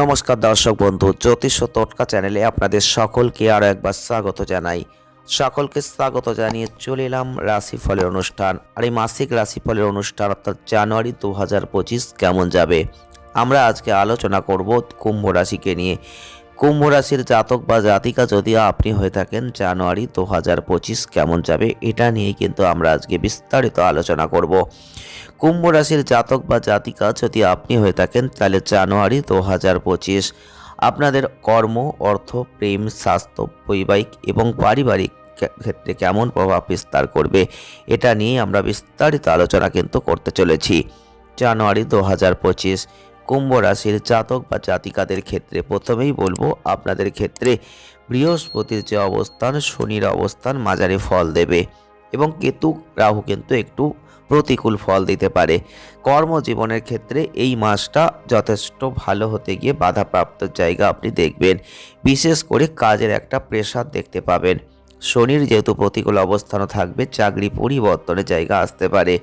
নমস্কার দর্শক বন্ধু, জ্যোতিষ ও টটকা চ্যানেলে আপনাদের সকলকে আরও একবার স্বাগত জানাই। সকলকে স্বাগত জানিয়ে চলে এলাম রাশিফলের অনুষ্ঠান, আর এই মাসিক রাশিফলের অনুষ্ঠান অর্থাৎ জানুয়ারি দু হাজার পঁচিশ কেমন যাবে? আমরা আজকে আলোচনা করব কুম্ভ রাশিকে নিয়ে। কুম্ভ রাশির জাতক বা জাতিকা যদি আপনি হয়ে থাকেন জানুয়ারি দু হাজার পঁচিশ কেমন যাবে এটা নিয়ে কিন্তু আমরা আজকে বিস্তারিত আলোচনা করব। কুম্ভ রাশির জাতক বা জাতিকা যদি আপনি হয়ে থাকেন তাহলে জানুয়ারি দু হাজার পঁচিশ আপনাদের কর্ম, অর্থ, প্রেম, স্বাস্থ্য, বৈবাহিক এবং পারিবারিক ক্ষেত্রে কেমন প্রভাব বিস্তার করবে এটা নিয়ে আমরা বিস্তারিত আলোচনা কিন্তু করতে চলেছি। জানুয়ারি দু হাজার পঁচিশ কুম্ভ রাশির জাতক বা জাতিকাদের ক্ষেত্রে প্রথমেই বলব, আপনাদের ক্ষেত্রে বৃহস্পতির যে অবস্থান, শনির অবস্থান মাঝারি ফল দেবে এবং কেতু, রাহু কিন্তু একটু প্রতিকূল ফল দিতে পারে। কর্মজীবনের ক্ষেত্রে এই মাসটা যথেষ্ট ভালো হতে গিয়ে বাধাপ্রাপ্ত জায়গা আপনি দেখবেন। বিশেষ করে কাজের একটা প্রেশার দেখতে পাবেন। শনির যেহেতু প্রতিকূল অবস্থানও থাকবে, চাকরি পরিবর্তনের জায়গা আসতে পারে।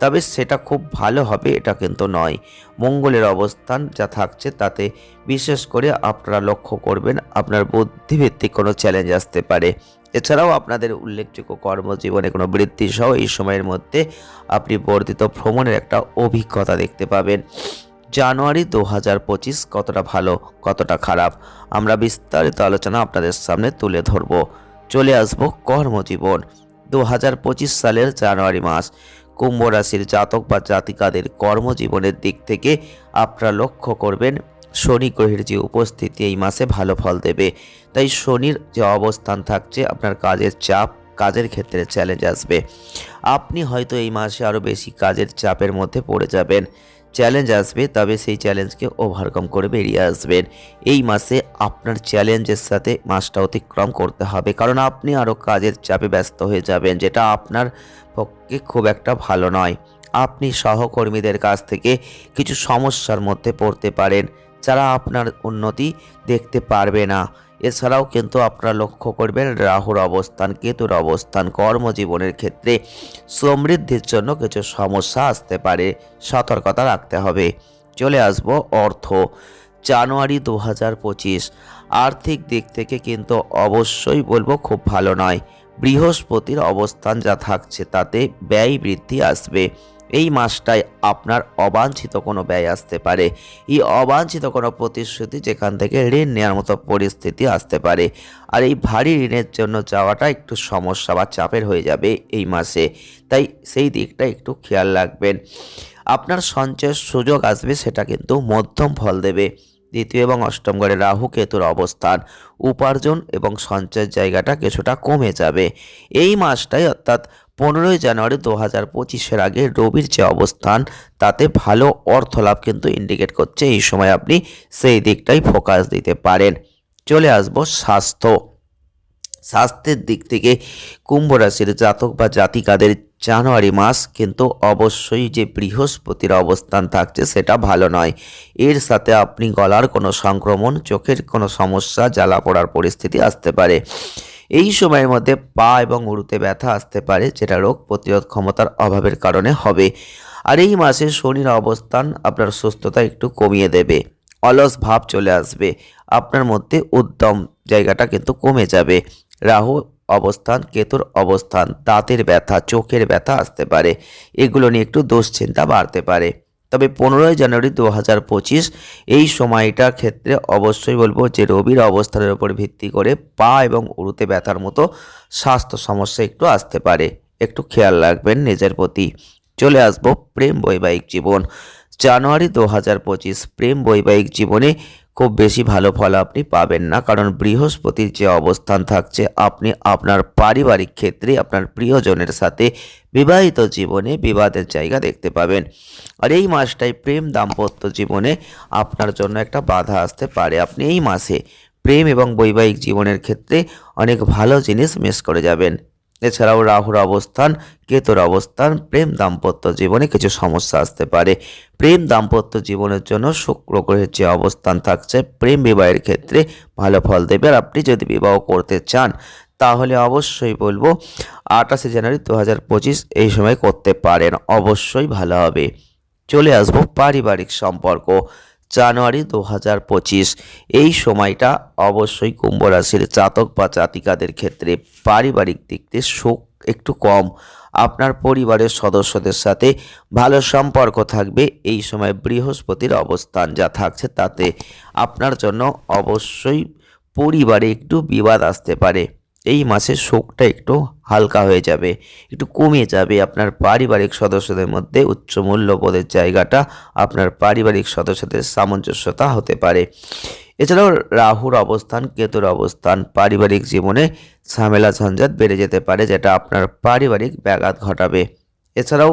তবে সেটা খুব ভালো হবে, এটা কিন্তু নয়। মঙ্গলের অবস্থান যা থাকছে তাতে বিশেষ করে আপনারা লক্ষ্য করবেন, আপনার বুদ্ধিভিত্তিক কোনো চ্যালেঞ্জ আসতে পারে। এছাড়াও আপনাদের উল্লেখযোগ্য কর্মজীবনে কোনো বৃদ্ধি সহ এই সময়ের মধ্যে আপনি বর্ধিত ভ্রমণের একটা অভিজ্ঞতা দেখতে পাবেন। জানুয়ারি দু হাজার পঁচিশ কতটা ভালো, কতটা খারাপ, আমরা বিস্তারিত আলোচনা আপনাদের সামনে তুলে ধরব। চলে আসব কর্মজীবন। দু হাজার পঁচিশ সালের জানুয়ারি মাস। কুম্ভ রাশির জাতক বা জাতিকাদের কর্মজীবনের দিক থেকে আপনারা লক্ষ্য করবেন, শনি গ্রহের যে উপস্থিতি এই মাসে ভালো ফল দেবে। তাই শনির যে অবস্থান থাকছে, আপনার কাজের চাপ কাজের ক্ষেত্রে চ্যালেঞ্জ আসবে। আপনি হয়তো এই মাসে আরও বেশি কাজের চাপের মধ্যে পড়ে যাবেন। চ্যালেঞ্জ আসবে, তবে সেই চ্যালেঞ্জকে ওভারকাম করে বেরিয়ে আসবেন। এই মাসে আপনার চ্যালেঞ্জের সাথে মাসটা অতিক্রম করতে হবে, কারণ আপনি আরও কাজের চাপে ব্যস্ত হয়ে যাবেন, যেটা আপনার পক্ষে খুব একটা ভালো নয়। আপনি সহকর্মীদের কাছ থেকে কিছু সমস্যার মধ্যে পড়তে পারেন, যারা আপনার উন্নতি দেখতে পারবে না। এছাড়াও কিন্তু আপনারা লক্ষ্য করবেন রাহুর অবস্থান, কেতুর অবস্থান, কর্মজীবনের ক্ষেত্রে সমৃদ্ধির জন্য কিছু সমস্যা আসতে পারে, সতর্কতা রাখতে হবে। চলে আসব অর্থ। জানুয়ারি দু হাজার পঁচিশ, আর্থিক দিক থেকে কিন্তু অবশ্যই বলব খুব ভালো নয়। বৃহস্পতির অবস্থান যা থাকছে তাতে ব্যয় বৃদ্ধি আসবে। এই মাসটায় আপনার অবাঞ্ছিত কোনো ব্যয় আসতে পারে। এই অবাঞ্ছিত কোনো প্রতিশ্রুতি যেখান থেকে ঋণ নেওয়ার মতো পরিস্থিতি আসতে পারে। আর এই ভারী ঋণের জন্য যাওয়াটা একটু সমস্যা বা চাপের হয়ে যাবে এই মাসে। তাই সেই দিকটা একটু খেয়াল রাখবেন। আপনার সঞ্চয়ের সুযোগ আসবে সেটা কিন্তু মধ্যম ফল দেবে। দ্বিতীয় এবং অষ্টম ঘরে রাহু কেতুর অবস্থান, উপার্জন এবং সঞ্চয়ের জায়গাটা কিছুটা কমে যাবে। এই মাসটাই অর্থাৎ পনেরোই জানুয়ারি দু হাজার পঁচিশের আগে রবির যে অবস্থান, তাতে ভালো অর্থ লাভ কিন্তু ইন্ডিকেট করছে। এই সময় আপনি সেই দিকটাই ফোকাস দিতে পারেন। চলে আসব স্বাস্থ্য। স্বাস্থ্যের দিক থেকে কুম্ভ রাশির জাতক বা জাতিকাদের জানুয়ারি মাস কিন্তু অবশ্যই যে বৃহস্পতির অবস্থান থাকছে, সেটা ভালো নয়। এর সাথে আপনি গলার কোনো সংক্রমণ, চোখের কোনো সমস্যা, জ্বালা পড়ার পরিস্থিতি আসতে পারে। এই সময়ের মধ্যে পা এবং উড়ুতে ব্যথা আসতে পারে, যেটা রোগ প্রতিরোধ ক্ষমতার অভাবের কারণে হবে। আর এই মাসে শনির অবস্থান আপনার সুস্থতা একটু কমিয়ে দেবে। অলস ভাব চলে আসবে। আপনার মধ্যে উদ্যম জায়গাটা কিন্তু কমে যাবে। রাহু অবস্থান, কেতুর অবস্থান, দাঁতের ব্যথা, চোখের ব্যথা আসতে পারে। এগুলো নিয়ে একটু দুশ্চিন্তা বাড়তে পারে। তবে পনেরোই জানুয়ারি দু হাজার পঁচিশ এই সময়টার ক্ষেত্রে অবশ্যই বলব যে রবির অবস্থানের উপর ভিত্তি করে পা এবং উড়ুতে ব্যথার মতো স্বাস্থ্য সমস্যা একটু আসতে পারে। একটু খেয়াল রাখবেন নিজের প্রতি। চলে আসব প্রেম বৈবাহিক জীবন। জানুয়ারি দু হাজার পঁচিশ প্রেম বৈবাহিক জীবনে খুব বেশি ভালো ফল আপনি পাবেন না, কারণ বৃহস্পতির যে অবস্থান থাকছে, আপনি আপনার পারিবারিক ক্ষেত্রে আপনার প্রিয়জনের সাথে বিবাহিত জীবনে বিবাদের জায়গা দেখতে পাবেন। আর এই মাসটাই প্রেম দাম্পত্য জীবনে আপনার জন্য একটা বাধা আসতে পারে। আপনি এই মাসে প্রেম এবং বৈবাহিক জীবনের ক্ষেত্রে অনেক ভালো জিনিস মিস করে যাবেন। এছাড়াও রাহুর অবস্থান, কেতুর অবস্থান, প্রেম দাম্পত্য জীবনে কিছু সমস্যা আসতে পারে। প্রেম দাম্পত্য জীবনের জন্য শুক্র গ্রহের যে অবস্থান থাকছে, প্রেম বিবাহের ক্ষেত্রে ভালো ফল দেবে। আর আপনি যদি বিবাহ করতে চান, তাহলে অবশ্যই বলব আঠাশে জানুয়ারি দু হাজার পঁচিশ এই সময় করতে পারেন। অবশ্যই ভালো হবে। চলে আসব পারিবারিক সম্পর্ক। জানুয়ারি দু হাজার পঁচিশ। এই সময়টা অবশ্যই কুম্ভ রাশির জাতক বা জাতিকাদের ক্ষেত্রে পারিবারিক দিক দিয়ে সুখ একটু কম। আপনার পরিবারের সদস্যদের সাথে ভালো সম্পর্ক থাকবে। এই সময় বৃহস্পতির অবস্থান যা থাকছে তাতে আপনার জন্য অবশ্যই পরিবারে একটু বিবাদ আসতে পারে। এই মাসে শোকটা একটু হালকা হয়ে যাবে, একটু কমে যাবে। আপনার পারিবারিক সদস্যদের মধ্যে উচ্চ মূল্যবোধের জায়গাটা আপনার পারিবারিক সদস্যদের সামঞ্জস্যতা হতে পারে। এছাড়াও রাহুর অবস্থান, কেতুর অবস্থান পারিবারিক জীবনে ঝামেলা ঝঞ্ঝাট বেড়ে যেতে পারে, যেটা আপনার পারিবারিক ব্যাঘাত ঘটাবে। এছাড়াও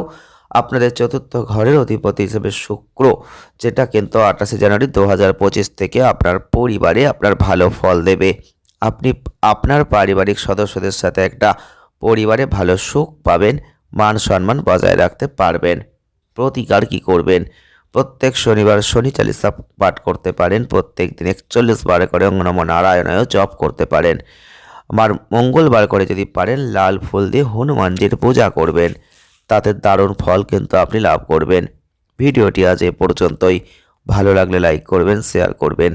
আপনাদের চতুর্থ ঘরের অধিপতি হিসেবে শুক্র, যেটা কিন্তু আঠাশে জানুয়ারি দু হাজার পঁচিশ থেকে আপনার পরিবারে আপনার ভালো ফল দেবে। আপনি আপনার পারিবারিক সদস্যদের সাথে একটা পরিবারে ভালো সুখ পাবেন, মান সম্মান বজায় রাখতে পারবেন। প্রতিকার কি করবেন? প্রত্যেক শনিবার শনি চালিসা পাঠ করতে পারেন, প্রত্যেক দিন একচল্লিশ বার করে অঙ্গনম নারায়ণেও জপ করতে পারেন। আমার মঙ্গলবার করে যদি পারেন, লাল ফুল দিয়ে হনুমানজির পূজা করবেন। তাতে দারুণ ফল কিন্তু আপনি লাভ করবেন। ভিডিওটি আজ এ পর্যন্তই। ভালো লাগলে লাইক করবেন, শেয়ার করবেন।